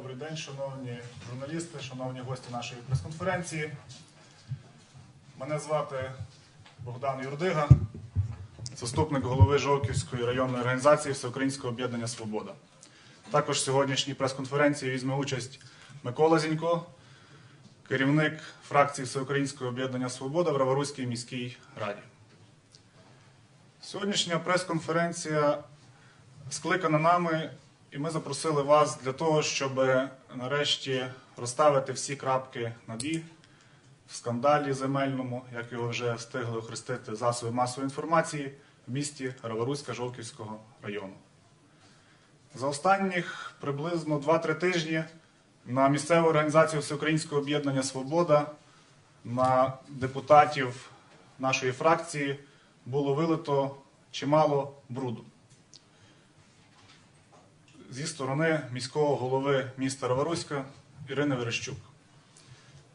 Добрий день, шановні журналісти, шановні гості нашої прес-конференції. Мене звати Богдан Юрдига, заступник голови Жовківської районної організації Всеукраїнського об'єднання Свобода. Також в сьогоднішній прес-конференції візьме участь Микола Зінько, керівник фракції Всеукраїнського об'єднання Свобода в Раворуській міській раді. Сьогоднішня прес-конференція скликана нами, і ми запросили вас для того, щоб нарешті розставити всі крапки над «і» в скандалі земельному, як його вже встигли охрестити засоби масової інформації в місті Раворуська Жовківського району. За останніх приблизно 2-3 тижні на місцеву організацію Всеукраїнського об'єднання Свобода на депутатів нашої фракції було вилито чимало бруду зі сторони міського голови міста Раворуська Ірини Верещук.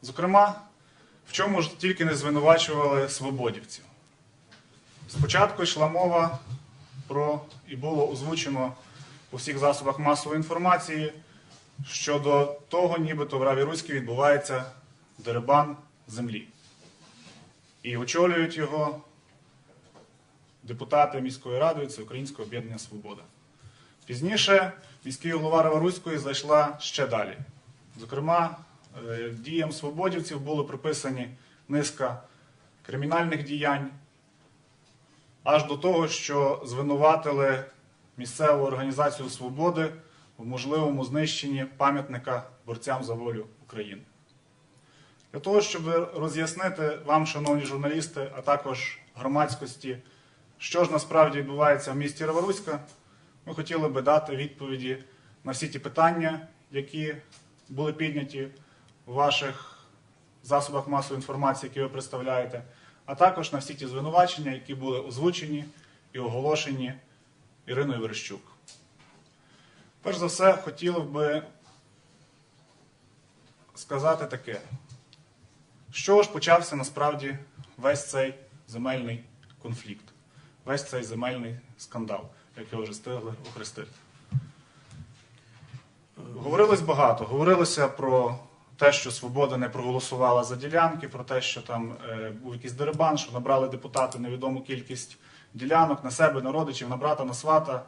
Зокрема, в чому ж тільки не звинувачували свободівців. Спочатку йшла мова про і було озвучено у всіх засобах масової інформації щодо того, нібито в Раві Руській відбувається деребан землі. І очолюють його депутати міської ради Всеукраїнського об'єднання Свобода. Пізніше міський голова Раворуської зайшла ще далі. Зокрема, е, діям свободівців були приписані низка кримінальних діянь, аж до того, що звинуватили місцеву організацію свободи в можливому знищенні пам'ятника борцям за волю України. Для того, щоб роз'яснити вам, шановні журналісти, а також громадськості, що ж насправді відбувається в місті Раворуська, ми хотіли би дати відповіді на всі ті питання, які були підняті у ваших засобах масової інформації, які ви представляєте, а також на всі ті звинувачення, які були озвучені і оголошені Іриною Верещук. Перш за все, хотіли би сказати таке, чого ж почався насправді весь цей земельний конфлікт, весь цей земельний скандал, як його вже встигли охрестити. Говорилось багато. Говорилося про те, що Свобода не проголосувала за ділянки, про те, що там е, був якийсь дерибан, що набрали депутати невідому кількість ділянок на себе, на родичів, на брата, на свата.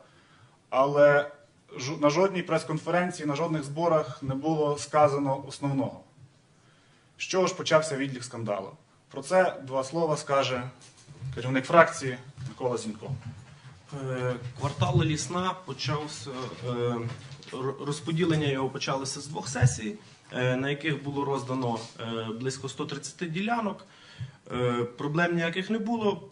Але на жодній прес-конференції, на жодних зборах не було сказано основного. З чого ж почався відлік скандалу? Про це два слова скаже керівник фракції Микола Зінько. Е, Квартал Лісна почався е, розподілення його почалося з двох сесій, е, на яких було роздано близько 130 ділянок. Проблем ніяких не було.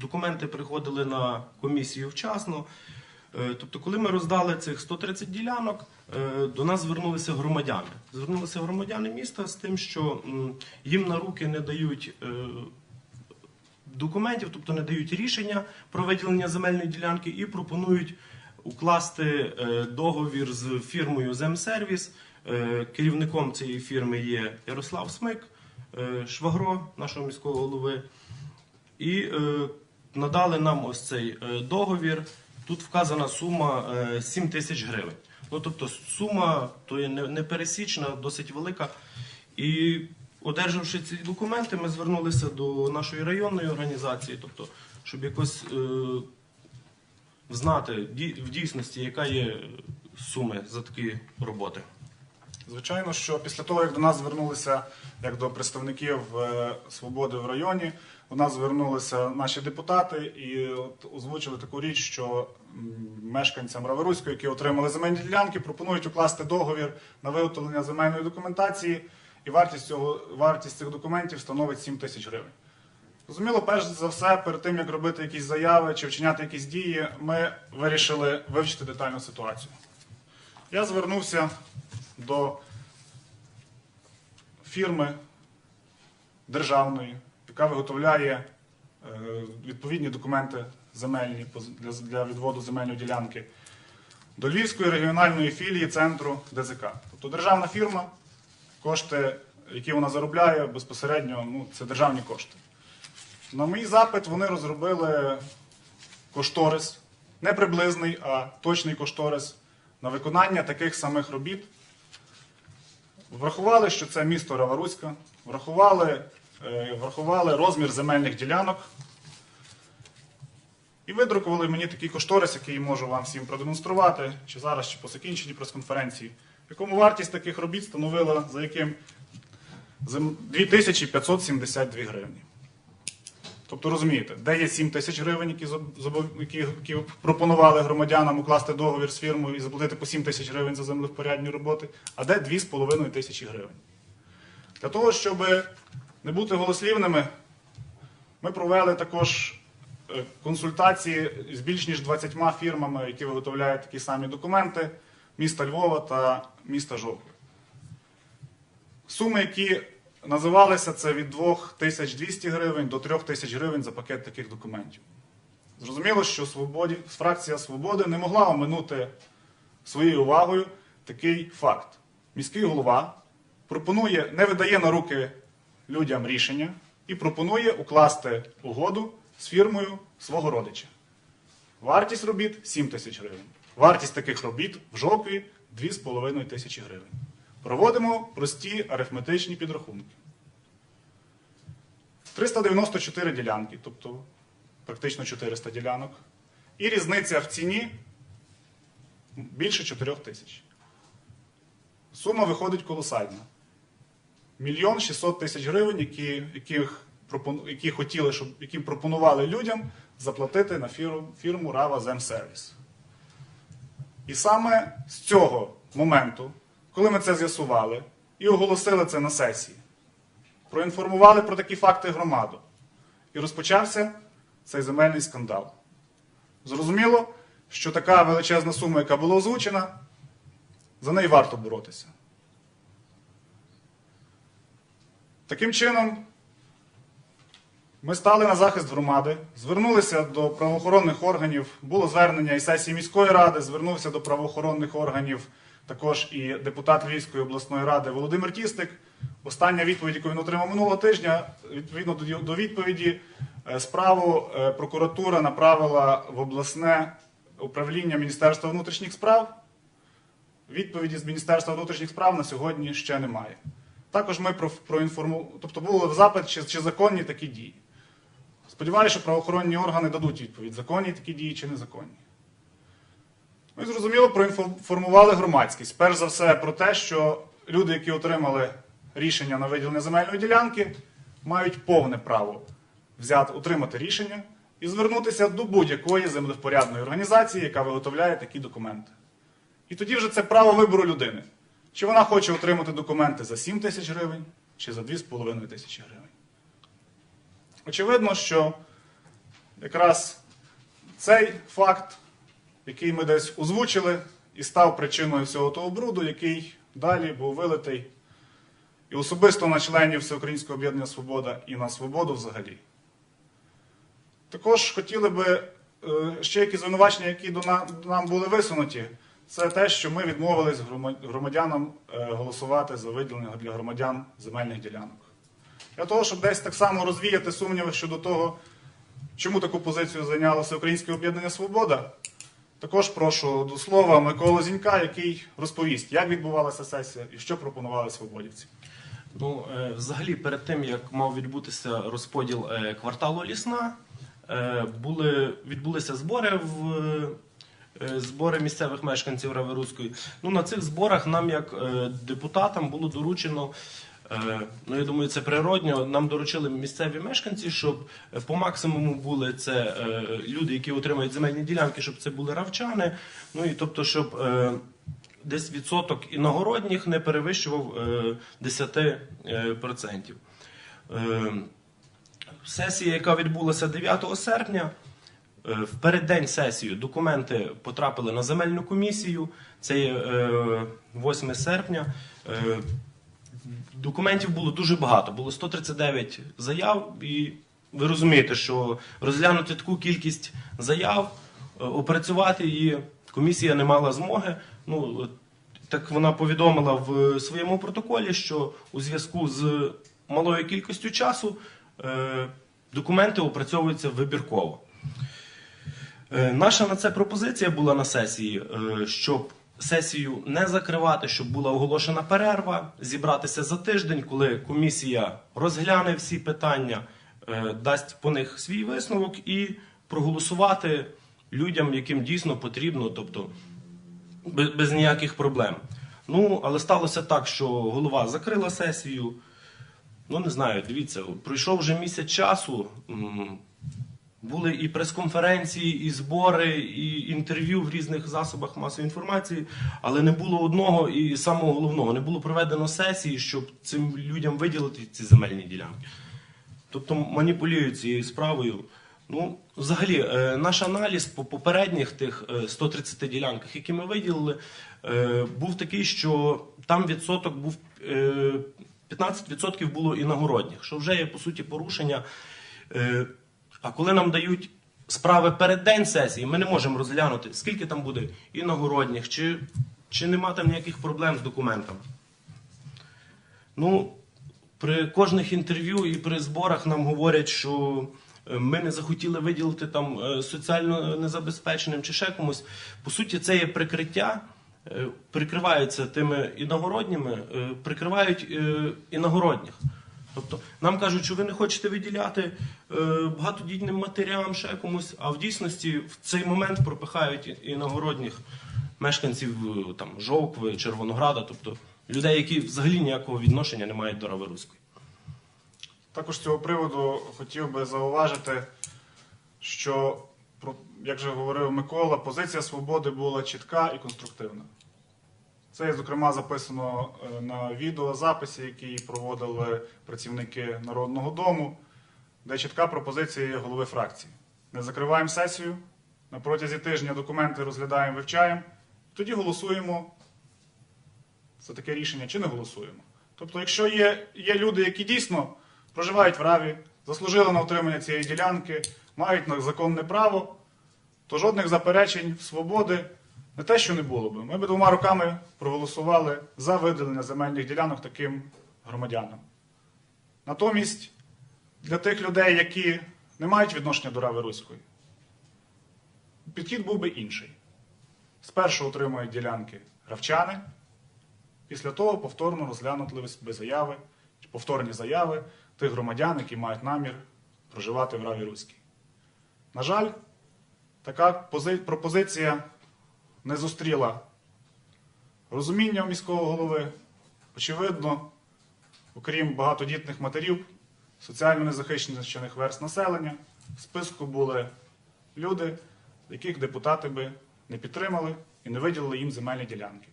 Документи приходили на комісію вчасно. Тобто, коли ми роздали цих 130 ділянок, до нас звернулися громадяни. Звернулися громадяни міста з тим, що їм на руки не дають документів, тобто не дають рішення про виділення земельної ділянки і пропонують укласти е, договір з фірмою Земсервіс. Е, Керівником цієї фірми є Ярослав Смик, е, швагро нашого міського голови. І надали нам ось цей договір. Тут вказана сума е, 7 тисяч гривень. Ну тобто сума то є не- непересічна, досить велика. І одержавши ці документи, ми звернулися до нашої районної організації, тобто, щоб якось е, знати в дійсності, яка є сума за такі роботи. Звичайно, що після того, як до нас звернулися як до представників е, свободи в районі, до нас звернулися наші депутати і от озвучили таку річ, що мешканцям Раворуської, які отримали земельні ділянки, пропонують укласти договір на виготовлення земельної документації, і вартість цього вартість цих документів становить 7 тисяч гривень. Зрозуміло, перш за все, перед тим як робити якісь заяви чи вчиняти якісь дії, ми вирішили вивчити детальну ситуацію. Я звернувся до фірми державної, яка виготовляє е, відповідні документи земельні для, для відводу земельної ділянки, до Львівської регіональної філії центру ДЗК. Тобто державна фірма, кошти, які вона заробляє, безпосередньо ну, це державні кошти. На мій запит вони розробили кошторис, не приблизний, а точний кошторис на виконання таких самих робіт. Врахували, що це місто Раваруська, врахували, е, врахували розмір земельних ділянок і видрукували мені такий кошторис, який можу вам всім продемонструвати, чи зараз, чи по закінченні прес-конференції, якому вартість таких робіт становила за яким 2572 гривні. Тобто розумієте, де є 7 тисяч гривень, які, які, які пропонували громадянам укласти договір з фірмою і заплатити по 7 тисяч гривень за землевпорядні роботи, а де 2,5 тисячі гривень. Для того, щоб не бути голослівними, ми провели також е, консультації з більш ніж 20 фірмами, які виготовляють такі самі документи міста Львова та міста Жовкви. Суми, які називалися, це від 2200 гривень до 3000 гривень за пакет таких документів. Зрозуміло, що Свободі, фракція Свободи не могла оминути своєю увагою такий факт. Міський голова пропонує, не видає на руки людям рішення і пропонує укласти угоду з фірмою свого родича. Вартість робіт 7 тисяч гривень. Вартість таких робіт в жовтві 2,5 тисячі гривень. Проводимо прості арифметичні підрахунки. 394 ділянки, тобто практично 400 ділянок. І різниця в ціні більше 4 тисяч. Сума виходить колосальна. Мільйон 600 тисяч гривень, які, яких, які хотіли, щоб, які пропонували людям заплатити на фірму, фірму Rava Земсервіс. І саме з цього моменту, коли ми це з'ясували і оголосили це на сесії, проінформували про такі факти громаду, і розпочався цей земельний скандал. Зрозуміло, що така величезна сума, яка була озвучена, за неї варто боротися. Таким чином, ми стали на захист громади, звернулися до правоохоронних органів, було звернення і сесії міської ради, звернувся до правоохоронних органів також і депутат Львівської обласної ради Володимир Тістик. Остання відповідь, яку він отримав минулого тижня, відповідно до- відповіді, е, справу е, прокуратура направила в обласне управління Міністерства внутрішніх справ. Відповіді з Міністерства внутрішніх справ на сьогодні ще немає. Також ми про, проінформу... тобто було запит, чи законні такі дії. Сподіваюся, що правоохоронні органи дадуть відповідь, законні такі дії чи незаконні. Ми зрозуміло проінформували громадськість. Перш за все про те, що люди, які отримали рішення на виділення земельної ділянки, мають повне право взяти, отримати рішення і звернутися до будь-якої землевпорядної організації, яка виготовляє такі документи. І тоді вже це право вибору людини. Чи вона хоче отримати документи за 7 тисяч гривень, чи за 2,5 тисячі гривень. Очевидно, що якраз цей факт, який ми десь озвучили, і став причиною всього того бруду, який далі був вилитий і особисто на членів Всеукраїнського об'єднання Свобода і на свободу взагалі. Також хотіли би е, ще якісь звинувачення, які до нам були висунуті, це те, що ми відмовились громадянам е, голосувати за виділення для громадян земельних ділянок. Для того, щоб десь так само розвіяти сумніви щодо того, чому таку позицію зайняло Всеукраїнське об'єднання Свобода, також прошу до слова Миколу Зінька, який розповість, як відбувалася сесія і що пропонували свободівці. Ну, е, взагалі, перед тим як мав відбутися розподіл е, кварталу Лісна, е, були, відбулися збори в збори місцевих мешканців Раверуської. Ну, на цих зборах нам, як депутатам, було доручено. Е, Ну, я думаю, це природньо. Нам доручили місцеві мешканці, щоб е, по максимуму були це е, люди, які отримують земельні ділянки, щоб це були равчани. Ну і тобто, щоб десь відсоток іногородніх не перевищував е, 10%. Е, Сесія, яка відбулася 9 серпня, в переддень сесії документи потрапили на земельну комісію. Це е, 8 серпня. Е, Документів було дуже багато, було 139 заяв, і ви розумієте, що розглянути таку кількість заяв, е, опрацювати її комісія не мала змоги. Ну, так вона повідомила в своєму протоколі, що у зв'язку з малою кількістю часу е, документи опрацьовуються вибірково. Е, Наша на це пропозиція була на сесії, е, щоб сесію не закривати, щоб була оголошена перерва, зібратися за тиждень, коли комісія розгляне всі питання, е, дасть по них свій висновок і проголосувати людям, яким дійсно потрібно, тобто без, без ніяких проблем. Ну, але сталося так, що голова закрила сесію. Ну, не знаю, дивіться, пройшов вже місяць часу. Були і прес-конференції, і збори, і інтерв'ю в різних засобах масової інформації, але не було одного і самого головного не було проведено сесії, щоб цим людям виділити ці земельні ділянки. Тобто маніпулюють цією справою. Ну, взагалі, е, наш аналіз по попередніх тих е, 130 ділянках, які ми виділили, е, був такий, що там відсоток був е, 15% було іногородніх, що вже є по суті порушення. Е, А коли нам дають справи перед день сесії, ми не можемо розглянути, скільки там буде іногородніх, чи, чи нема там ніяких проблем з документами. Ну, при кожних інтерв'ю і при зборах нам говорять, що е, ми не захотіли виділити там е, соціально незабезпеченим чи ще комусь. По суті, це є прикриття, е, прикриваються тими іногородніми, прикривають іногородніх. Тобто нам кажуть, що ви не хочете виділяти е, багатодітним матерям, ще комусь, а в дійсності в цей момент пропихають і- іногородніх мешканців е, там, Жовкви, Червонограда, тобто людей, які взагалі ніякого відношення не мають до Раверуської. Також з цього приводу хотів би зауважити, що, як вже говорив Микола, позиція свободи була чітка і конструктивна. Це, зокрема, записано е, на відеозаписі, який проводили працівники Народного дому, де чітка пропозиція голови фракції. Не закриваємо сесію, на протязі тижня документи розглядаємо, вивчаємо, тоді голосуємо за таке рішення чи не голосуємо. Тобто, якщо є, є люди, які дійсно проживають в Раві, заслужили на отримання цієї ділянки, мають на законне право, то жодних заперечень, свободи не те, що не було б. Ми б двома руками проголосували за виділення земельних ділянок таким громадянам. Натомість для тих людей, які не мають відношення до Рави Руської, підхід був би інший. Спершу отримують ділянки гравчани, після того повторно розглянути би заяви, повторні заяви тих громадян, які мають намір проживати в Раві Руській. На жаль, така пропозиція не зустріла розуміння міського голови. Очевидно, окрім багатодітних матерів, соціально незахищених верст населення, в списку були люди, яких депутати би не підтримали і не виділили їм земельні ділянки.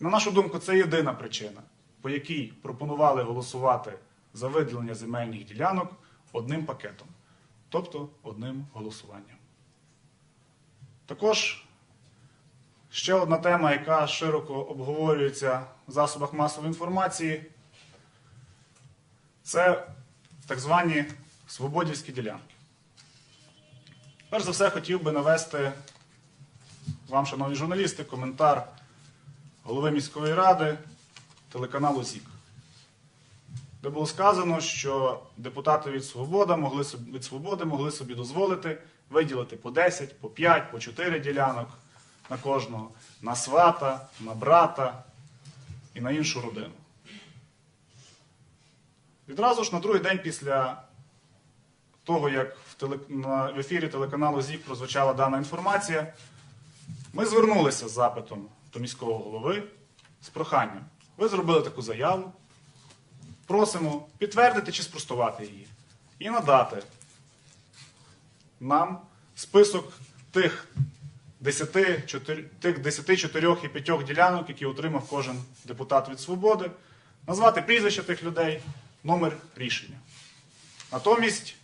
На нашу думку, це єдина причина, по якій пропонували голосувати за виділення земельних ділянок одним пакетом, тобто одним голосуванням. Також ще одна тема, яка широко обговорюється в засобах масової інформації, це так звані свободівські ділянки. Перш за все, хотів би навести вам, шановні журналісти, коментар голови міської ради телеканалу ЗІК, де було сказано, що депутати від Свобода могли від Свободи могли собі дозволити виділити по 10, по 5, по 4 ділянок на кожного, на свата, на брата і на іншу родину. Відразу ж на другий день після того, як в, теле... в ефірі телеканалу ЗІК прозвучала дана інформація, ми звернулися з запитом до міського голови з проханням. Ви зробили таку заяву. Просимо підтвердити чи спростувати її і надати нам список тих 10, 4, тих 10, 4 і 5 ділянок, які отримав кожен депутат від свободи, назвати прізвища тих людей, номер рішення. Натомість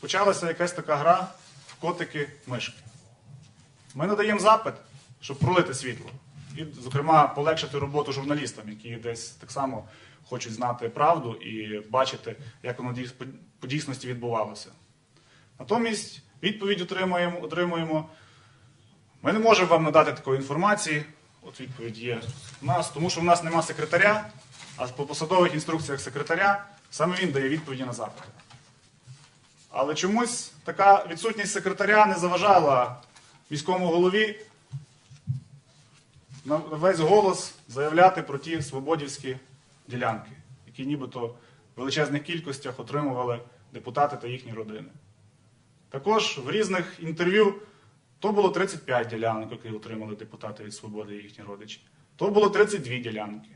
почалася якась така гра в котики-мишки. Ми надаємо запит, щоб пролити світло. І, зокрема, полегшити роботу журналістам, які десь так само хочуть знати правду і бачити, як воно по дійсності відбувалося. Натомість відповідь отримуємо, отримуємо. Ми не можемо вам надати такої інформації. От відповідь є у нас, тому що в нас нема секретаря, а по посадових інструкціях секретаря саме він дає відповіді на запити. Але чомусь така відсутність секретаря не заважала міському голові на весь голос заявляти про ті свободівські ділянки, які нібито в величезних кількостях отримували депутати та їхні родини. Також в різних інтерв'ю то було 35 ділянок, які отримали депутати від свободи і їхні родичі. То було 32 ділянки.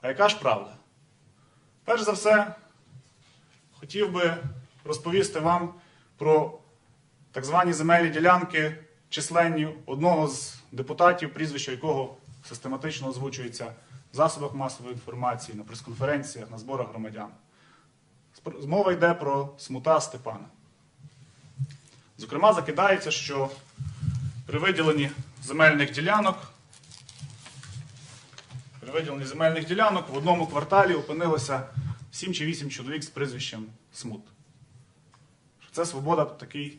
А яка ж правда? Перш за все, хотів би розповісти вам про так звані земельні ділянки численні одного з депутатів, прізвище якого систематично озвучується в засобах масової інформації, на прес-конференціях, на зборах громадян. Мова йде про смута Степана. Зокрема, закидається, що при виділенні земельних ділянок при виділенні земельних ділянок в одному кварталі опинилося 7 чи 8 чоловік з прізвищем Смут. Це свобода такий,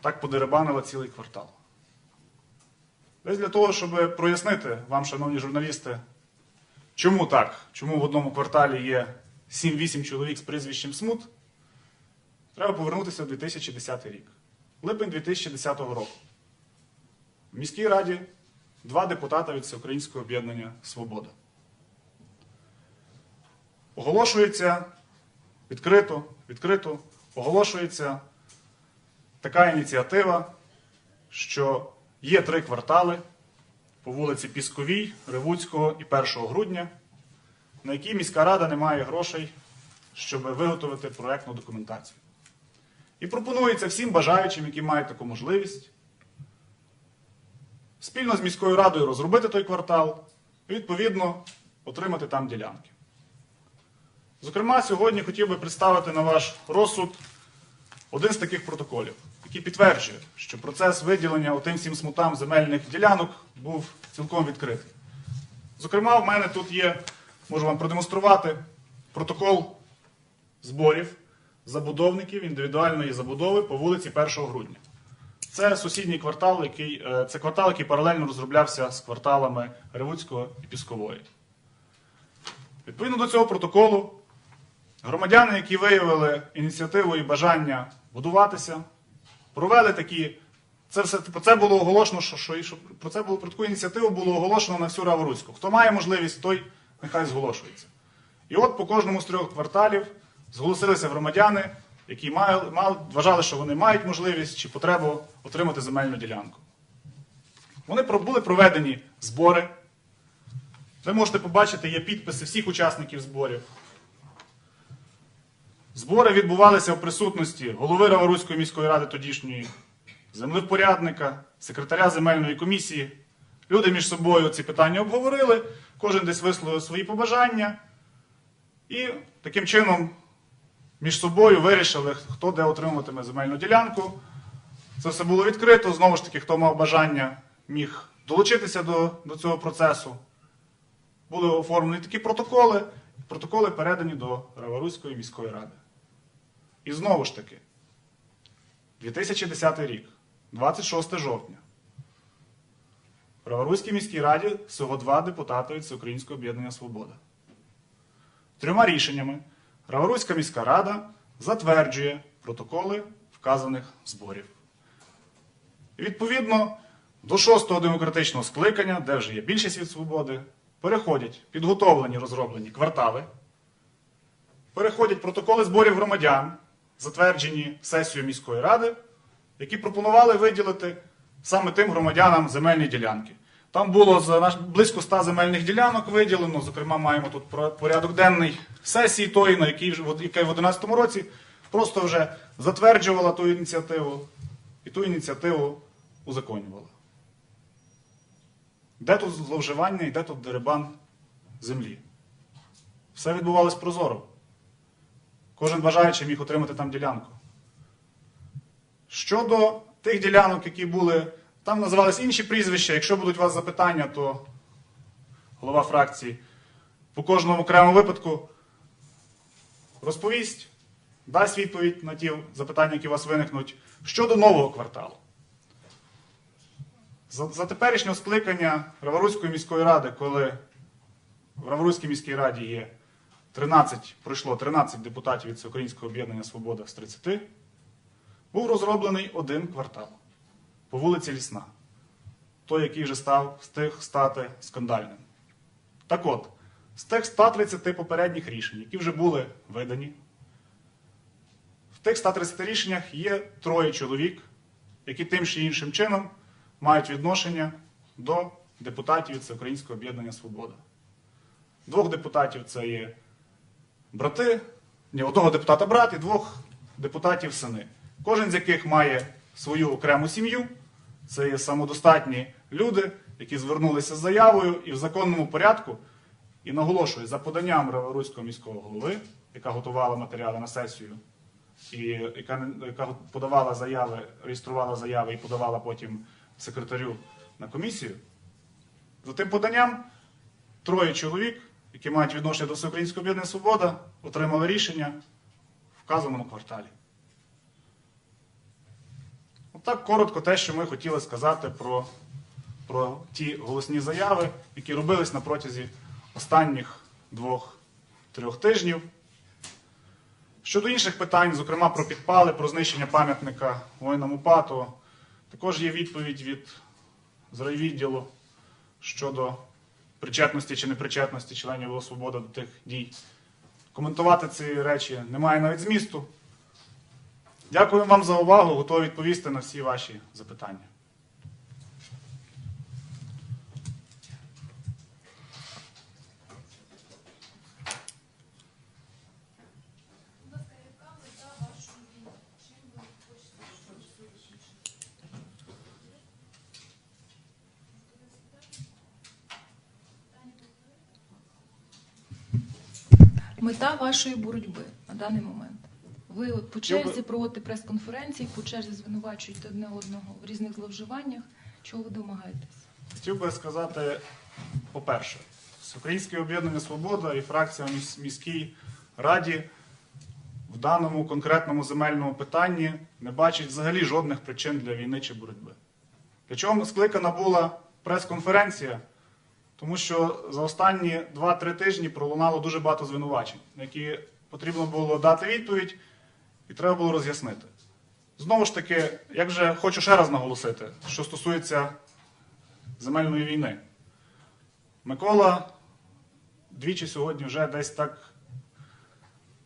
так подеребанила цілий квартал. Десь для того, щоб прояснити вам, шановні журналісти, чому так, чому в одному кварталі є 7-8 чоловік з прізвищем Смут, треба повернутися в 2010 рік. Липень 2010 року. В міській раді два депутата від Всеукраїнського об'єднання Свобода. Оголошується відкрито, відкрито оголошується така ініціатива, що є три квартали по вулиці Пісковій, Ревуцького і 1 грудня, на які міська рада не має грошей, щоб виготовити проектну документацію. І пропонується всім бажаючим, які мають таку можливість, спільно з міською радою розробити той квартал і, відповідно, отримати там ділянки. Зокрема, сьогодні хотів би представити на ваш розсуд один з таких протоколів, який підтверджує, що процес виділення отим всім смутам земельних ділянок був цілком відкритий. Зокрема, в мене тут є, можу вам продемонструвати, протокол зборів забудовників індивідуальної забудови по вулиці 1 грудня. Це сусідній квартал, який, е, це квартал, який паралельно розроблявся з кварталами Ревуцького і Піскової. Відповідно до цього протоколу, громадяни, які виявили ініціативу і бажання будуватися, провели такі. Це все про це було оголошено, що, що, що про це було про таку ініціативу було оголошено на всю Раворуцьку. Хто має можливість, той нехай зголошується. І от по кожному з трьох кварталів зголосилися громадяни, які мали, мали, вважали, що вони мають можливість чи потребу отримати земельну ділянку. Вони були проведені збори. Ви можете побачити, є підписи всіх учасників зборів. Збори відбувалися в присутності голови Раворуцької міської ради тодішньої, землевпорядника, секретаря земельної комісії. Люди між собою ці питання обговорили, кожен десь висловив свої побажання. І таким чином між собою вирішили, хто де отримуватиме земельну ділянку. Це все було відкрито. Знову ж таки, хто мав бажання, міг долучитися до, до цього процесу. Були оформлені такі протоколи, протоколи передані до Раворуської міської ради. І знову ж таки, 2010 рік, 26 жовтня. В Раворуській міській раді всього два депутати від Всеукраїнського об'єднання Свобода. Трьома рішеннями Раворуська міська рада затверджує протоколи вказаних зборів. І відповідно до шостого демократичного скликання, де вже є більшість від свободи, переходять підготовлені розроблені квартали, переходять протоколи зборів громадян, затверджені сесією міської ради, які пропонували виділити саме тим громадянам земельні ділянки. Там було близько 100 земельних ділянок виділено. Зокрема, маємо тут порядок денний сесії тої, на якій в 2011 році просто вже затверджувала ту ініціативу і ту ініціативу узаконювала. Де тут зловживання і де тут дерибан землі? Все відбувалось прозоро. Кожен бажаючий міг отримати там ділянку. Щодо тих ділянок, які були, там називались інші прізвища. Якщо будуть у вас запитання, то голова фракції по кожному окремому випадку розповість, дасть відповідь на ті запитання, які у вас виникнуть. Щодо нового кварталу. За, за теперішнього скликання Раворуцької міської ради, коли в Раворуцькій міській раді є 13, пройшло 13 депутатів від Всеукраїнського об'єднання Свобода з 30, був розроблений один квартал по вулиці Лісна. той, який вже став, встиг стати скандальним. Так от, з тих 130 попередніх рішень, які вже були видані, в тих 130 рішеннях є троє чоловік, які тим чи іншим чином мають відношення до депутатів Всеукраїнського об'єднання Свобода. Двох депутатів це є брати, ні, одного депутата брат і двох депутатів сини. Кожен з яких має свою окрему сім'ю. Це є самодостатні люди, які звернулися з заявою і в законному порядку. І наголошую, за поданням Раворуського міського голови, яка готувала матеріали на сесію, і яка, яка подавала заяви, реєструвала заяви і подавала потім секретарю на комісію. За тим поданням троє чоловік, які мають відношення до Всеукраїнського об'єднання Свобода, отримали рішення в вказаному кварталі. Отак коротко те, що ми хотіли сказати про, про ті голосні заяви, які робились на протязі останніх двох-трьох тижнів. Щодо інших питань, зокрема про підпали, про знищення пам'ятника воїнам УПА, то також є відповідь від з райвідділу щодо причетності чи непричетності членів ВО «Свобода» до тих дій. Коментувати ці речі немає навіть змісту. Дякую вам за увагу. Готовий відповісти на всі ваші запитання. Мета вашої боротьби на даний момент. Ви от по Я черзі проводите прес-конференції, по черзі звинувачуєте одне одного в різних зловживаннях. Чого ви домагаєтесь? Хотів би сказати, по-перше, Всеукраїнське об'єднання Свобода і фракція в міській раді в даному конкретному земельному питанні не бачить взагалі жодних причин для війни чи боротьби. Для чого скликана була прес-конференція? Тому що за останні 2-3 тижні пролунало дуже багато звинувачень, на які потрібно було дати відповідь і треба було роз'яснити. Знову ж таки, як вже хочу ще раз наголосити, що стосується земельної війни. Микола двічі сьогодні вже десь так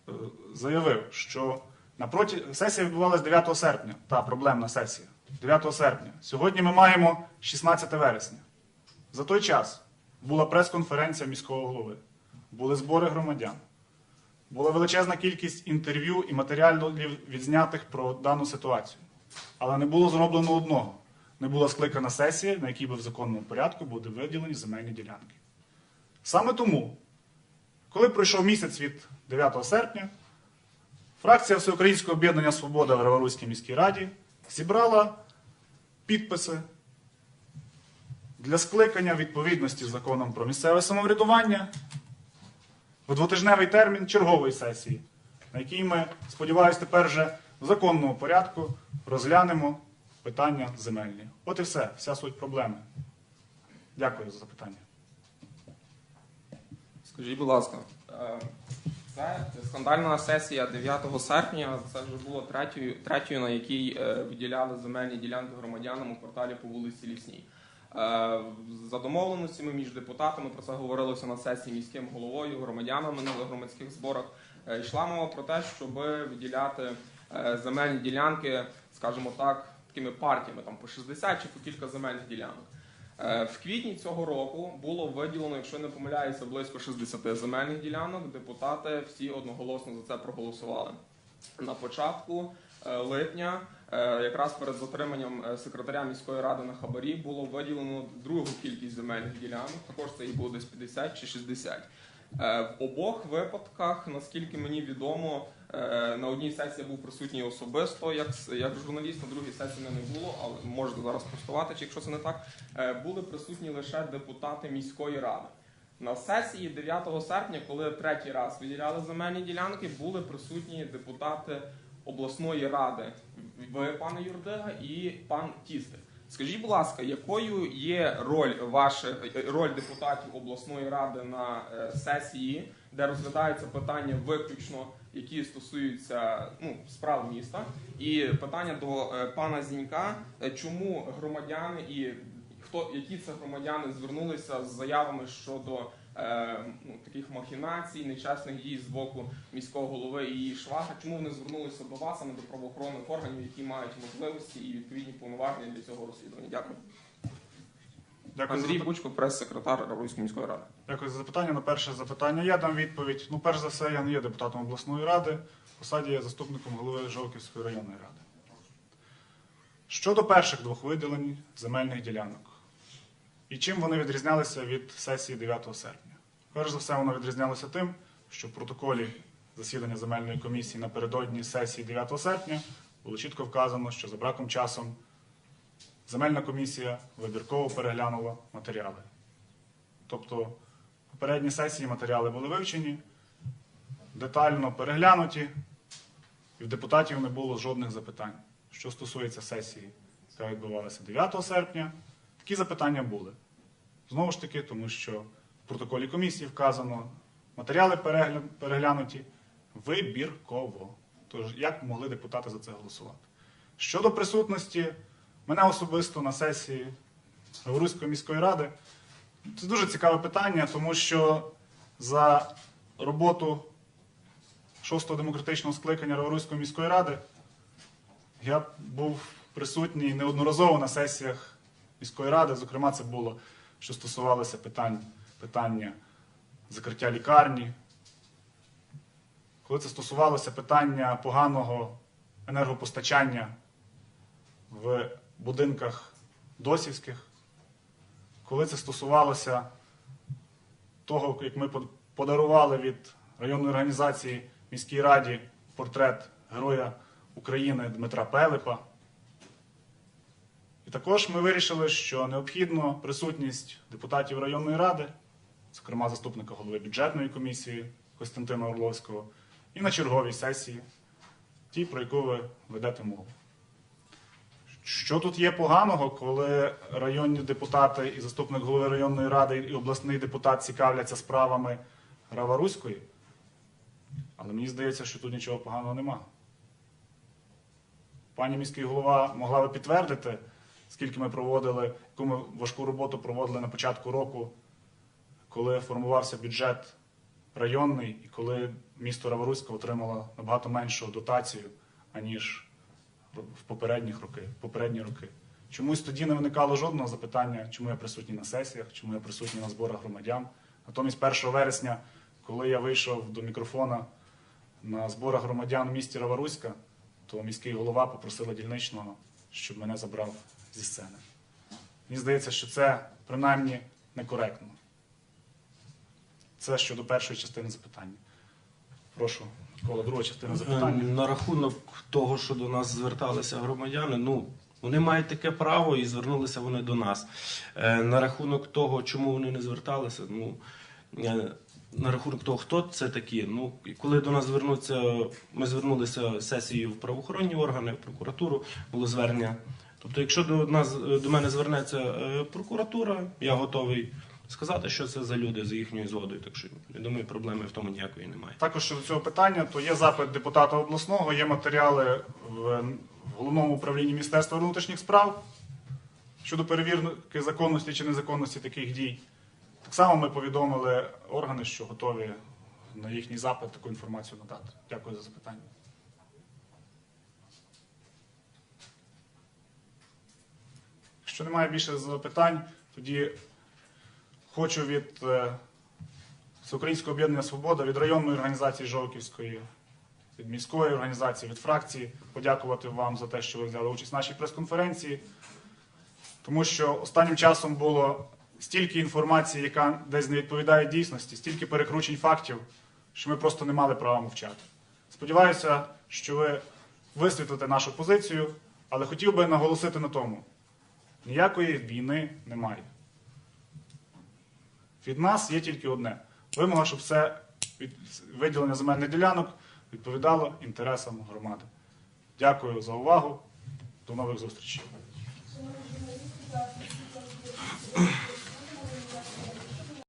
е, заявив, що напроти сесія відбувалася 9 серпня, та проблемна сесія. 9 серпня. Сьогодні ми маємо 16 вересня. За той час була прес-конференція міського голови, були збори громадян, була величезна кількість інтерв'ю і матеріалів відзнятих про дану ситуацію. Але не було зроблено одного. Не була скликана сесія, на якій би в законному порядку були виділені земельні ділянки. Саме тому, коли пройшов місяць від 9 серпня, фракція Всеукраїнського об'єднання Свобода в Раворуській міській раді зібрала підписи для скликання відповідності з законом про місцеве самоврядування в двотижневий термін чергової сесії, на якій ми, сподіваюся, тепер вже в законному порядку розглянемо питання земельні. От і все, вся суть проблеми. Дякую за запитання. Скажіть, будь ласка, це скандальна сесія 9 серпня. Це вже було третьою, третьою на якій е, виділяли земельні ділянки громадянам у кварталі по вулиці Лісній. Е, За домовленостями між депутатами про це говорилося на сесії міським головою, громадянами на громадських зборах. Е, Йшла мова про те, щоб виділяти е, земельні ділянки, скажімо так, такими партіями, там по 60 чи по кілька земельних ділянок. В квітні цього року було виділено, якщо не помиляюся, близько 60 земельних ділянок. Депутати всі одноголосно за це проголосували. На початку липня, якраз перед затриманням е, секретаря міської ради на хабарі, було виділено другу кількість земельних ділянок. Також це їх було десь 50 чи 60. Е, В обох випадках, наскільки мені відомо, е, на одній сесії був присутній особисто, як, як журналіст, на другій сесії не було, але можете зараз спростувати, чи якщо це не так. Е, Були присутні лише депутати міської ради. На сесії 9 серпня, коли третій раз виділяли земельні ділянки, були присутні депутати обласної ради, ви, пане Юрдига, і пан Тістик. Скажіть, будь ласка, якою є роль ваших роль депутатів обласної ради на е, сесії, де розглядаються питання виключно, які стосуються ну, справ міста? І питання до е, пана Зінька: Е, чому громадяни і хто які це громадяни звернулися з заявами щодо ну, таких махінацій, нечесних дій з боку міського голови і її швага. Чому вони звернулися до вас, а не до правоохоронних органів, які мають можливості і відповідні повноваження для цього розслідування? Дякую. Дякую Андрій запит- Бучко, прес-секретар Равруської міської ради. Дякую за запитання. На перше запитання я дам відповідь. Ну, перш за все, я не є депутатом обласної ради, в посаді є заступником голови Жовківської районної ради. Щодо перших двох виділень земельних ділянок, і чим вони відрізнялися від сесії 9 серпня? Перш за все, воно відрізнялося тим, що в протоколі засідання земельної комісії напередодні сесії 9 серпня було чітко вказано, що за браком часом земельна комісія вибірково переглянула матеріали. Тобто попередні сесії матеріали були вивчені, детально переглянуті, і в депутатів не було жодних запитань. Що стосується сесії, яка відбувалася 9 серпня, такі запитання були. Знову ж таки, тому що протоколі комісії вказано, матеріали перегля- переглянуті вибірково. Тож, як могли депутати за це голосувати? Щодо присутності мене особисто на сесії Говоруської міської ради, це дуже цікаве питання, тому що за роботу шостого демократичного скликання Раворуської міської ради я був присутній неодноразово на сесіях міської ради. Зокрема, це було, що стосувалося питань, питання закриття лікарні, коли це стосувалося питання поганого енергопостачання в будинках досівських коли це стосувалося того, як ми подарували від районної організації міській раді портрет Героя України Дмитра Пелепа. І також ми вирішили, що необхідно присутність депутатів районної ради, зокрема заступника голови бюджетної комісії Костянтина Орловського, і на черговій сесії, ті, про яку ви ведете мову. Що тут є поганого, коли районні депутати і заступник голови районної ради і обласний депутат цікавляться справами Раваруської? Але мені здається, що тут нічого поганого нема. Пані міський голова могла би підтвердити, скільки ми проводили, яку ми важку роботу проводили на початку року, коли формувався бюджет районний і коли місто Раваруська отримало набагато меншу дотацію, аніж в попередніх роки, попередні роки. Чомусь тоді не виникало жодного запитання, чому я присутній на сесіях, чому я присутній на зборах громадян. Натомість 1 вересня, коли я вийшов до мікрофона на зборах громадян в місті Раваруська, то міський голова попросила дільничного, щоб мене забрав зі сцени. Мені здається, що це принаймні некоректно. Це щодо першої частини запитання. Прошу, коло друга частина запитання. Е, На рахунок того, що до нас зверталися громадяни, ну вони мають таке право і звернулися вони до нас. Е, На рахунок того, чому вони не зверталися, ну е, на рахунок того, хто це такі. Ну коли до нас звернуться, ми звернулися сесією в правоохоронні органи, в прокуратуру, було звернення. Тобто, якщо до нас до мене звернеться прокуратура, я готовий сказати, що це за люди за їхньою згодою. Так що я думаю, проблеми в тому ніякої немає. Також щодо цього питання, то є запит депутата обласного, є матеріали в головному управлінні Міністерства внутрішніх справ щодо перевірки законності чи незаконності таких дій. Так само ми повідомили органи, що готові на їхній запит таку інформацію надати. Дякую за запитання. Якщо немає більше запитань, тоді хочу від е, Всеукраїнського об'єднання Свобода, від районної організації Жовківської, від міської організації, від фракції подякувати вам за те, що ви взяли участь в нашій прес-конференції. Тому що останнім часом було стільки інформації, яка десь не відповідає дійсності, стільки перекручень фактів, що ми просто не мали права мовчати. Сподіваюся, що ви висвітлите нашу позицію, але хотів би наголосити на тому: ніякої війни немає. Від нас є тільки одне вимога, щоб все виділення земельних ділянок відповідало інтересам громади. Дякую за увагу. До нових зустрічей.